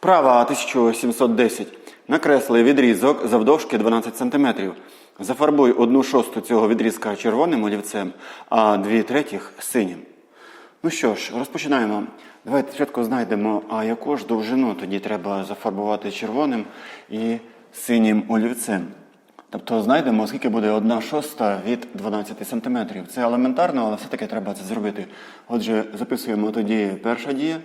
Вправа 1710. Накресли відрізок завдовжки 12 см. Зафарбуй одну шосту цього відрізка червоним олівцем, а дві третіх синім. Ну що ж, розпочинаємо. Давайте спочатку знайдемо, а яку ж довжину тоді треба зафарбувати червоним і синім олівцем. Тобто знайдемо, скільки буде 1 шоста від 12 см. Це елементарно, але все-таки треба це зробити. Отже, записуємо тоді перша дія.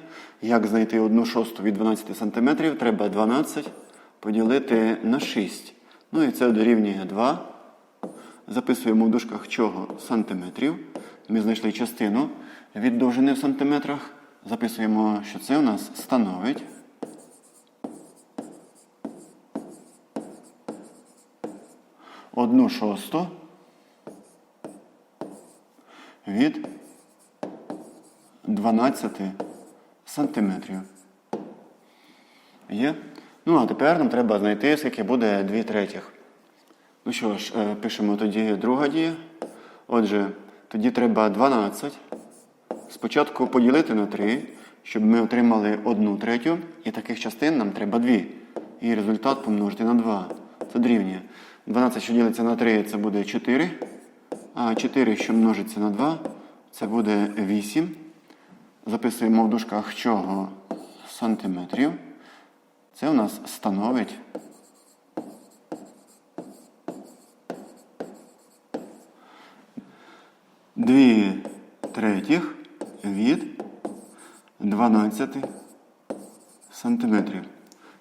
Як знайти 1 шосту від 12 см, треба 12 поділити на 6. Ну і це дорівнює 2. Записуємо в дужках чого сантиметрів. Ми знайшли частину від довжини в сантиметрах. Записуємо, що це у нас становить. Одну шосту від 12 сантиметрів. Є? Ну, а тепер нам треба знайти, скільки буде 2 третіх. Ну що ж, е, пишемо тоді друга дія. Отже, тоді треба 12. Спочатку поділити на 3, щоб ми отримали 1 третю. І таких частин нам треба 2. І результат помножити на 2. Це дорівнює. 12, що ділиться на 3, це буде 4. А 4, що множиться на 2, це буде 8. Записуємо в дужках чого сантиметрів. Це у нас становить Дві третіх від 12 сантиметрів.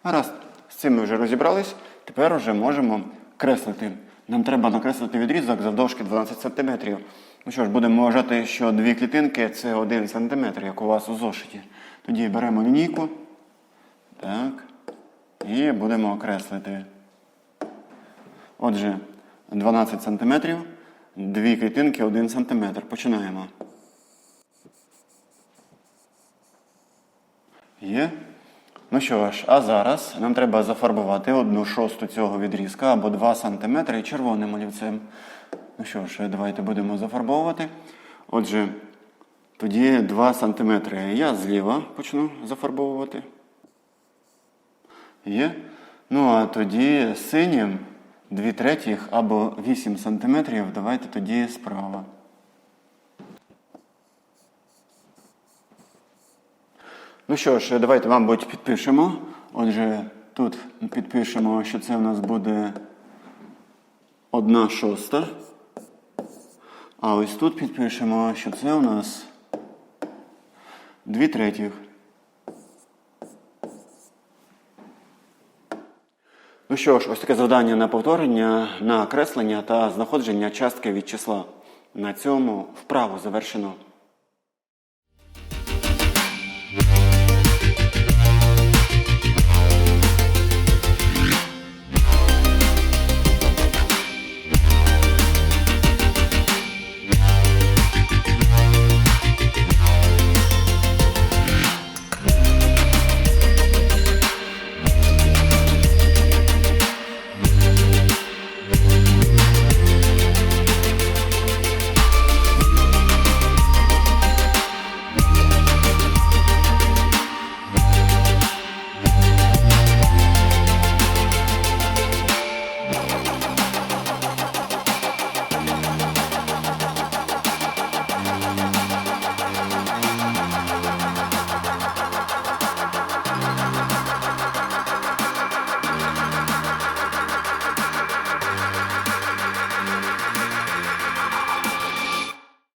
Гаразд, з цим ми вже розібрались. Тепер вже можемо креслити. Нам треба накреслити відрізок завдовжки 12 сантиметрів. Ну що ж, будемо вважати, що дві клітинки це 1 сантиметр, як у вас у зошиті. Тоді беремо лінійку. Так. І будемо окреслити. Отже, 12 сантиметрів. Дві клітинки 1 см. Починаємо. Є. Ну що ж, а зараз нам треба зафарбувати одну шосту цього відрізка або 2 см червоним олівцем. Ну що ж, давайте будемо зафарбовувати. Отже, тоді 2 см. Я зліва почну зафарбовувати. Є. Ну, а тоді синім 2 третіх або 8 сантиметрів. Давайте тоді справа. Ну що ж, давайте, мабуть, підпишемо. Отже, тут підпишемо, що це в нас буде 1 шоста. А ось тут підпишемо, що це у нас 2 третіх. Ну що ж, ось таке завдання на повторення, на креслення та знаходження частки від числа. На цьому вправу завершено.